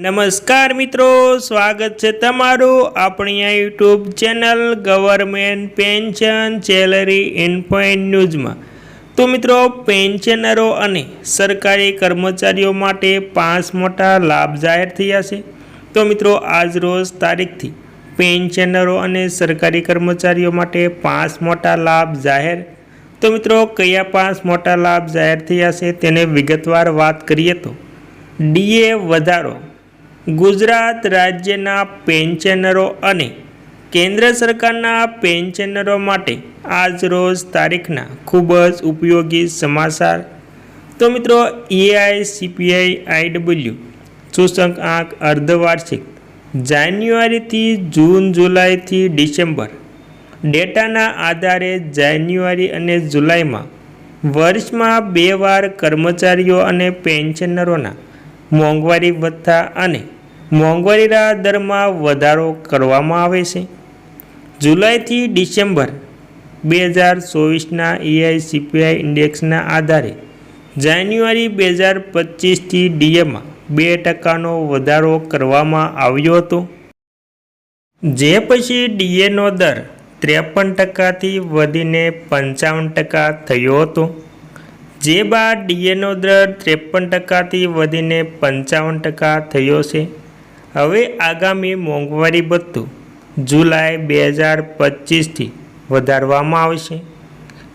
નમસ્કાર મિત્રો, સ્વાગત છે તમારું આપણી આ YouTube channel government pension salary ઇન્ફોઇન ન્યૂઝમાં. તો મિત્રો, પેન્શનરો અને સરકારી કર્મચારીઓ માટે પાંચ મોટા લાભ જાહેર થયા છે. તો મિત્રો, આજ રોજ તારીખથી પેન્શનરો અને સરકારી કર્મચારીઓ માટે પાંચ મોટા લાભ જાહેર. તો મિત્રો, કયા પાંચ મોટા લાભ જાહેર થયા છે તેને વિગતવાર વાત કરીએ તો ડીએ વધારો ગુજરાત રાજ્યના પેન્શનરો અને કેન્દ્ર સરકારના પેન્શનરો માટે આજ રોજ તારીખના ખૂબ જ ઉપયોગી સમાચાર. તો મિત્રો એઆઈ સીપીઆઈ આઈડબલ્યુ સૂચક આંક અર્ધવાર્ષિક જાન્યુઆરીથી જૂન, જુલાઈથી ડિસેમ્બર ડેટાના આધારે જાન્યુઆરી અને જુલાઈમાં વર્ષમાં બે વાર કર્મચારીઓ અને પેન્શનરોના મોંઘવારી ભથ્થા અને મોંઘવારી રાહત દરમાં વધારો કરવામાં આવે છે. જુલાઈથી ડિસેમ્બર બે હજાર ચોવીસના એઆઈ સીપીઆઈ ઇન્ડેક્સના આધારે જાન્યુઆરી બે હજાર પચીસથી ડીએમાં બે ટકાનો વધારો કરવામાં આવ્યો હતો. જે પછી ડીએનો દર ત્રેપન ટકાથી વધીને પંચાવન ટકા થયો હતો. જે બાદ ડીએનો દર ત્રેપન ટકાથી વધીને પંચાવન ટકા થયો છે. હવે આગામી મોંઘવારી ભથ્થું જુલાઈ બે હજાર પચીસથી વધારવામાં આવશે.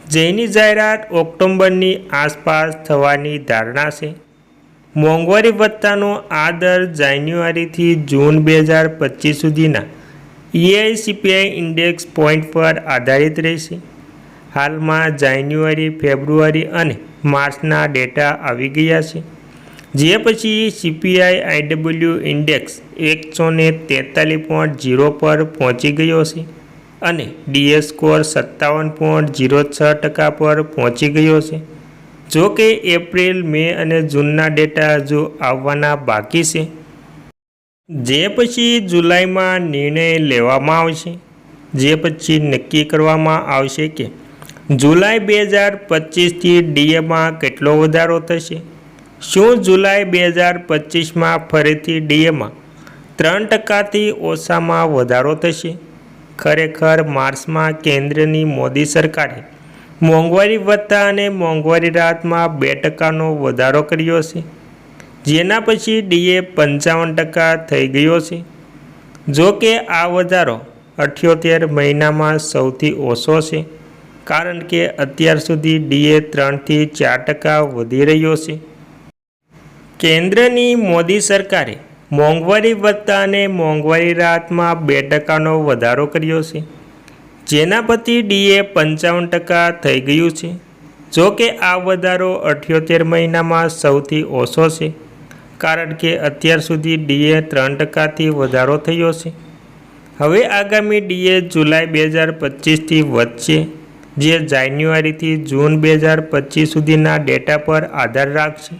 જેની જાહેરાત ઓક્ટોબરની આસપાસ થવાની ધારણા છે. મોંઘવારી ભથ્થાનો આ દર જાન્યુઆરીથી જૂન બે હજાર પચીસ સુધીના ઈઆઈસીપીઆઈ ઇન્ડેક્સ પોઈન્ટ પર આધારિત રહેશે. હાલમાં જાન્યુઆરી, ફેબ્રુઆરી અને માર્ચના ડેટા આવી ગયા છે. જે પછી સીપીઆઈ આઈડબલ્યુ ઇન્ડેક્સ એકસો ને તેતાલીસ પોઈન્ટ જીરો પર પહોંચી ગયો છે અને ડીએસ સ્કોર સત્તાવન પોઈન્ટ જીરો છ ટકા પર પહોંચી ગયો છે. જો કે એપ્રિલ, મે અને જૂનના ડેટા હજુ આવવાના બાકી છે. જે પછી જુલાઈમાં નિર્ણય લેવામાં આવશે. જે પછી નક્કી કરવામાં આવશે કે જુલાઈ બે હજાર પચીસથી ડીએમાં કેટલો વધારો થશે. શું જુલાઈ બે હજાર પચીસમાં ફરીથી ડીએમાં ત્રણ ટકાથી ઓછામાં વધારો થશે? ખરેખર માર્ચમાં કેન્દ્રની મોદી સરકારે મોંઘવારી વધતા અને મોંઘવારી રાહતમાં બે ટકાનો વધારો કર્યો છે જેના પછી ડીએ પંચાવન ટકા થઈ ગયો છે જો કે આ વધારો અઠ્યોતેર મહિનામાં સૌથી ઓછો છે કારણ કે અત્યાર સુધી ડીએ ત્રણથી ચાર ટકા વધી રહ્યો છે કેન્દ્રની મોદી સરકારે મોંઘવારી અને મોંઘવારી રાહતમાં બે ટકાનો વધારો કર્યો છે. જેના પછી ડીએ પંચાવન ટકા થઈ ગયું છે. જો કે આ વધારો અઠ્યોતેર મહિનામાં સૌથી ઓછો છે, કારણ કે અત્યાર સુધી ડીએ ત્રણ ટકાથી વધારો થયો છે. હવે આગામી ડીએ જુલાઈ બે હજાર પચીસથી વધશે, જે જાન્યુઆરીથી જૂન બે હજાર પચીસ સુધીના ડેટા પર આધાર રાખશે.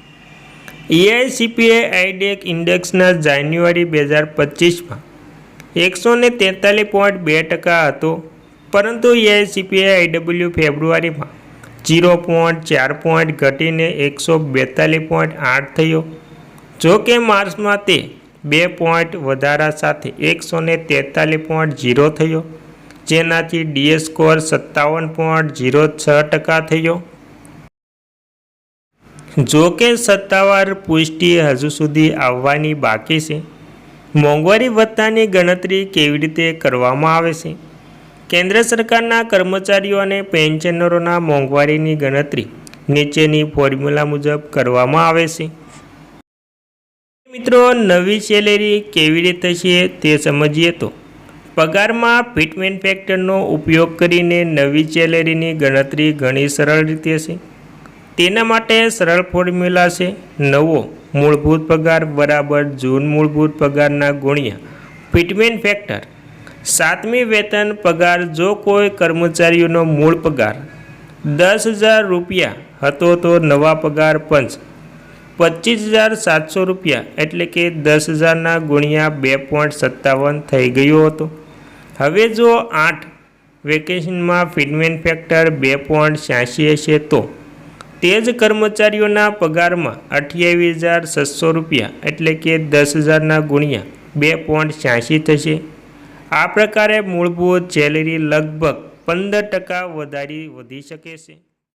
એઆઈસીપીઆઈ આઈડેક ઇન્ડેક્સના જાન્યુઆરી બે હજાર પચીસમાં એકસો ને તેતાલીસ પોઈન્ટ બે ટકા હતો, પરંતુ એઆઈસીપીએ આઈડબલ્યુ ફેબ્રુઆરીમાં જીરો પોઈન્ટ ચાર પોઈન્ટ ઘટીને એકસો બેતાલીસ પોઈન્ટ આઠ થયો. જો કે માર્ચમાં તે બે પોઈન્ટ વધારા સાથે એકસો ને તેતાલીસ પોઈન્ટ જીરો થયો, જેનાથી ડીએસ સ્કોર સત્તાવન પોઈન્ટ જીરો છ ટકા થયો. જો કે સત્તાવાર પુષ્ટિ હજુ સુધી આવવાની બાકી છે. મોંઘવારી ભથ્થાની ગણતરી કેવી રીતે કરવામાં આવે છે? કેન્દ્ર સરકારના કર્મચારીઓ અને પેન્શનરોના મોંઘવારીની ગણતરી નીચેની ફોર્મ્યુલા મુજબ કરવામાં આવે છે. મિત્રો, નવી સેલેરી કેવી રીતે છે તે સમજીએ તો, પગારમાં ફિટમેન્ટ ફેક્ટરનો ઉપયોગ કરીને નવી સેલેરીની ગણતરી ઘણી સરળ રીતે છે. તેના માટે સરળ ફોર્મ્યુલા છે નવો મૂળભૂત પગાર બરાબર જૂન મૂળભૂત પગારના ગુણ્યા ફિટમેન ફેક્ટર. સાતમી વેતન પગાર જો કોઈ કર્મચારીઓનો મૂળ પગાર દસ હજાર રૂપિયા હતો તો નવા પગાર પંચ. પચીસ હજાર સાતસો રૂપિયા એટલે કે દસ હજારના ગુણ્યા બે પોઈન્ટ સત્તાવન થઈ ગયો હતો. હવે જો આઠ વેકેશનમાં ફિટમેન ફેક્ટર બે પોઈન્ટ છ્યાસી હશે તો તે જ કર્મચારીઓના પગારમાં અઠ્યાવીસ હજાર છસો રૂપિયા એટલે કે દસ હજારના ગુણ્યા બે પોઈન્ટ છ્યાસી થશે. આ પ્રકારે મૂળભૂત સેલેરી લગભગ પંદર ટકા વધારી વધી શકે છે.